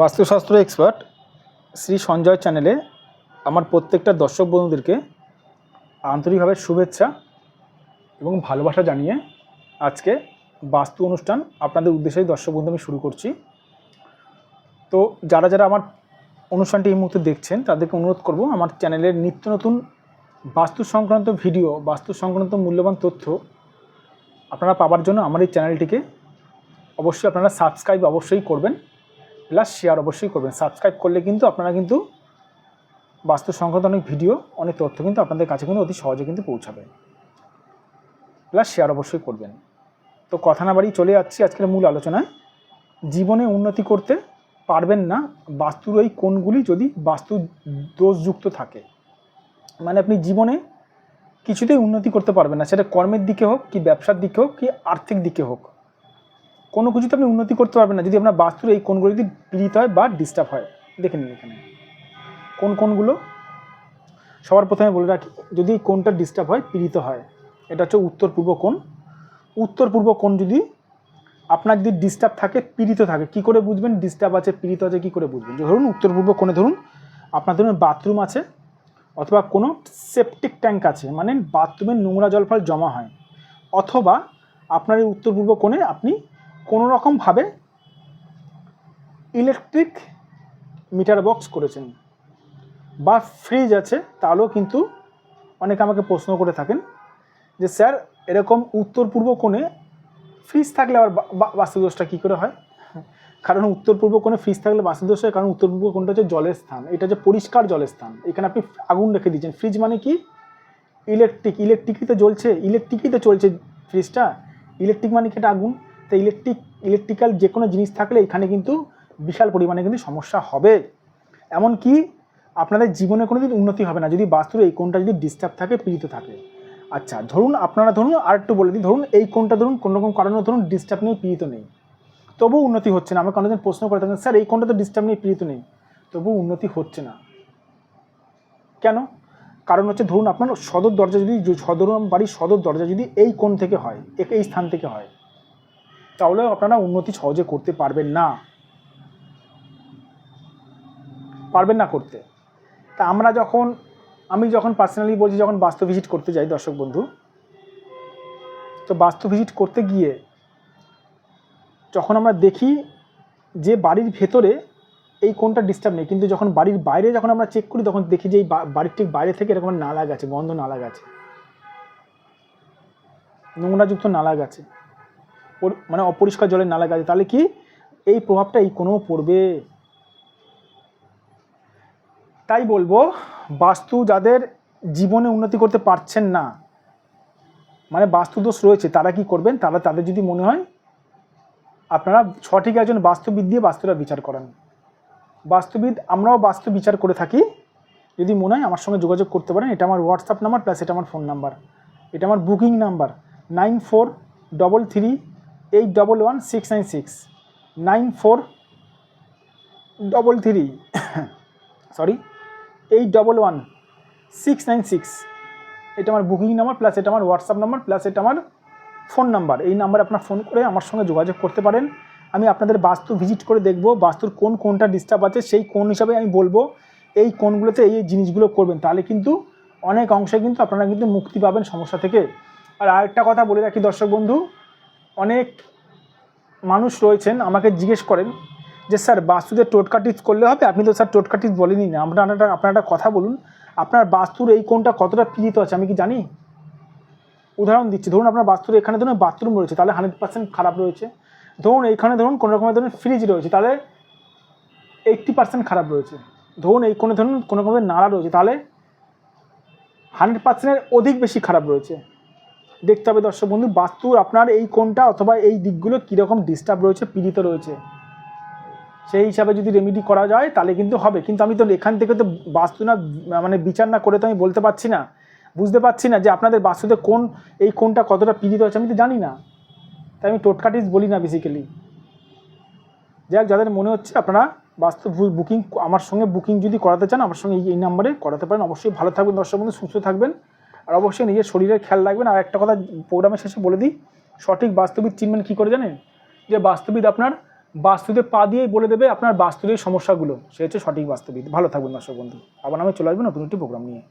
বাস্তুশাস্ত্র এক্সপার্ট শ্রী সঞ্জয় চ্যানেলে আমার প্রত্যেকটা দর্শক বন্ধুদেরকে আন্তরিকভাবে শুভেচ্ছা এবং ভালোবাসা জানিয়ে আজকে বাস্তু অনুষ্ঠান আপনাদের উদ্দেশ্যে দর্শক বন্ধু আমি শুরু করছি। তো যারা যারা আমার অনুষ্ঠানটি এই মুহূর্তে দেখছেন, তাদেরকে অনুরোধ করব আমার চ্যানেলের নিত্য নতুন বাস্তু সংক্রান্ত ভিডিও, বাস্তু সংক্রান্ত মূল্যবান তথ্য আপনারা পাওয়ার জন্য আমার এই চ্যানেলটিকে অবশ্যই আপনারা সাবস্ক্রাইব অবশ্যই করবেন। প্লাস শেয়ার অবশ্যই করবেন। সাবস্ক্রাইব করলে কিন্তু আপনারা কিন্তু বাস্তু সংক্রান্ত অনেক ভিডিও অনেক তথ্য কিন্তু আপনাদের কাছে কিন্তু অতি সহজে কিন্তু পৌঁছাবে। প্লাস শেয়ার অবশ্যই করবেন। তো কথা না বাড়ি চলে যাচ্ছি আজকের মূল আলোচনায়। জীবনে উন্নতি করতে পারবেন না, বাস্তুর ওই কোণগুলি যদি বাস্তু দোষযুক্ত থাকে। মানে আপনি জীবনে কিছুতেই উন্নতি করতে পারবেন না, সেটা কর্মের দিকে হোক, কি ব্যবসার দিকে হোক, কি আর্থিক দিকে হোক। কোনো কিছুতে আপনি উন্নতি করতে পারবেন না। যদি আপনার বাস্তুর এই কোনগুলো যদি পীড়িত হয় বা ডিস্টার্ব হয়, দেখে নিন এখানে। কোন কোনগুলো সবার প্রথমে বলে রাখি, যদি এই কোনটা ডিস্টার্ব হয়, পীড়িত হয়, এটা হচ্ছে উত্তর পূর্ব কোণ। উত্তর পূর্ব কোণ যদি আপনার যদি ডিস্টার্ব থাকে, পীড়িত থাকে, কি করে বুঝবেন? ডিস্টার্ব আছে, পীড়িত আছে, কি করে বুঝবেন? ধরুন, উত্তর পূর্ব কোণে ধরুন, আপনার ধরুন বাথরুম আছে, অথবা কোনো সেপটিক ট্যাঙ্ক আছে মানে বাথরুমের নোংরা জল ফল জমা হয়, অথবা আপনার এই উত্তর পূর্ব কোণে আপনি কোনো রকমভাবে ইলেকট্রিক মিটার বক্স করেছেন। বা ফ্রিজ আছে, তাহলেও কিন্তু অনেকে আমাকে প্রশ্ন করে থাকেন যে, স্যার, এরকম উত্তর পূর্ব কোণে ফ্রিজ থাকলে আবার বাস্তুদোষটা কী করে হয়? কারণ উত্তর পূর্ব কোণে ফ্রিজ থাকলে বাস্তুদোষ হয়, কারণ উত্তর পূর্ব কোণটা হচ্ছে জলের স্থান। এটা হচ্ছে পরিষ্কার জলের স্থান। এখানে আপনি আগুন রেখে দিয়েছেন। ফ্রিজ মানে কি? ইলেকট্রিক ইলেকট্রিকই তো জ্বলছে। ইলেকট্রিকই তো চলছে ফ্রিজটা ইলেকট্রিক মানে কি? এটা আগুন। তো ইলেকট্রিক ইলেকট্রিক্যাল যে কোনো জিনিস থাকলে এখানে কিন্তু বিশাল পরিমাণে কিন্তু সমস্যা হবে। এমনকি আপনাদের জীবনে কোনো দিন উন্নতি হবে না। যদি বাস্তুর এই কোণটা যদি ডিস্টার্ব থাকে, পীড়িত থাকে। আচ্ছা ধরুন আপনারা ধরুন আর একটু বলে দিই, ধরুন এই কোণটা ধরুন কোনো রকম কারণে ধরুন ডিস্টার্ব নেই, পীড়িত নেই। তবুও উন্নতি হচ্ছে না। আমাকে অনেকদিন প্রশ্ন করে থাকেন, স্যার, এই কোনটা তো ডিস্টার্ব নেই, পীড়িত নেই। তবুও উন্নতি হচ্ছে না। কেন? কারণ হচ্ছে ধরুন আপনার সদর দরজা যদি, সদর বাড়ির সদর দরজা যদি এই কোণ থেকে হয় এই স্থান থেকে হয় তাহলে আপনারা উন্নতি সহজে করতে পারবেন না। পারবেন না করতে। তা আমরা যখন, আমি যখন পার্সোনালি বলছি, যখন বাস্তু ভিজিট করতে যাই, দর্শক বন্ধু, তো বাস্তু ভিজিট করতে গিয়ে যখন আমরা দেখি যে বাড়ির ভেতরে এই কোনটা ডিস্টার্ব নেই, কিন্তু যখন বাড়ির বাইরে যখন আমরা চেক করি, তখন দেখি যে এই বাড়ির ঠিক বাইরে থেকে এরকম নালা গেছে গন্ধ নালা গেছে নোংরাযুক্ত নালা গেছে মানে অপরিষ্কার জলের নালা গেছে, তাহলে কি? এই প্রভাবটা এই কোনো পড়বে। তাই বলব, বাস্তু যাদের জীবনে উন্নতি করতে পারছেন না মানে বাস্তু দোষ রয়েছে, তারা কি করবেন? তারা তাদের যদি মনে হয়, আপনারা সঠিক একজন বাস্তুবিদ দিয়ে বাস্তুরা বিচার করান। বাস্তুবিদ, আমরাও বাস্তু বিচার করে থাকি। যদি মনে হয়, আমার সঙ্গে যোগাযোগ করতে পারেন, এটা আমার হোয়াটসঅ্যাপ নাম্বার প্লাস এটা আমার ফোন নাম্বার এটা আমার booking number nine four double three eight double one six nine six nine four double three sorry eight double one six nine six এটা আমার বুকিং নাম্বার প্লাস এটা আমার WhatsApp number plus এটা আমার phone number এই নাম্বারে আপনার phone করে আমার সঙ্গে যোগাযোগ করতে পারেন। আমি আপনাদের বাস্তু ভিজিট করে দেখব, বাস্তুর কোন কোনটা ডিস্টার্ব আছে, সেই কোন হিসাবে আমি বলব। এই কোনগুলোতে এই জিনিসগুলো করবেন, তাহলে কিন্তু অনেক অংশে কিন্তু আপনারা কিন্তু মুক্তি পাবেন সমস্যা থেকে। আর আরেকটা কথা বলে রাখি দর্শক বন্ধু অনেক মানুষ রয়েছেন, আমাকে জিজ্ঞেস করেন যে, স্যার বাস্তুদের টোটকা টিপস করলে হবে? আপনি তো, স্যার টোটকা টিপস বলেনি না। আপনার একটা আপনার একটা কথা বলুন, আপনার বাস্তুর এই কোনটা কতটা পীড়িত আছে, আমি কি জানি? উদাহরণ দিচ্ছি, ধরুন আপনার বাস্তুর এখানে ধরুন বাথরুম রয়েছে, তাহলে হান্ড্রেড পার্সেন্ট খারাপ রয়েছে। ধরুন এইখানে ধরুন কোনো রকমের ধরুন ফ্রিজ রয়েছে, তাহলে এইট্টি পার্সেন্ট খারাপ রয়েছে। ধরুন এই কোনো ধরুন কোনো রকমের নাড়া রয়েছে, তাহলে হান্ড্রেড পার্সেন্টের অধিক বেশি খারাপ রয়েছে। দেখতে হবে দর্শক বন্ধু, বাস্তুর আপনার এই কোনটা অথবা এই দিকগুলো কীরকম ডিস্টার্ব রয়েছে, পীড়িত রয়েছে? সেই হিসাবে যদি রেমিডি করা যায়, তাহলে কিন্তু হবে। কিন্তু আমি তো এখান থেকে তো বাস্তু না মানে বিচার না করে তো আমি বলতে পারছি না। বুঝতে পারছি না যে আপনাদের বাস্তুতে কোন এই কোনটা কতটা পীড়িত আছে আমি তো জানি না। তাই আমি টোটকাটিস বলি না বেসিক্যালি যাক যাদের মনে হচ্ছে আপনারা বাস্তু বুকিং আমার সঙ্গে বুকিং যদি করাতে চান, আমার সঙ্গে এই নাম্বারে করাতে পারেন। অবশ্যই ভালো থাকবেন দর্শক বন্ধু, সুস্থ থাকবেন। আর অবশ্যই নিজের শরীরের খেয়াল রাখবেন। আর একটা কথা প্রোগ্রামের শেষে বলে দিই, সঠিক বাস্তবিক চিনবেন কী করে জানেন? যে বাস্তবিক আপনার বাস্তুতে পা দিয়েই বলে দেবে আপনার বাস্তুদের সমস্যাগুলো। সে হচ্ছে সঠিক বাস্তুবিদ ভালো থাকবেন দর্শক বন্ধু। আবার আমি চলে আসব নতুন একটি প্রোগ্রাম নিয়ে।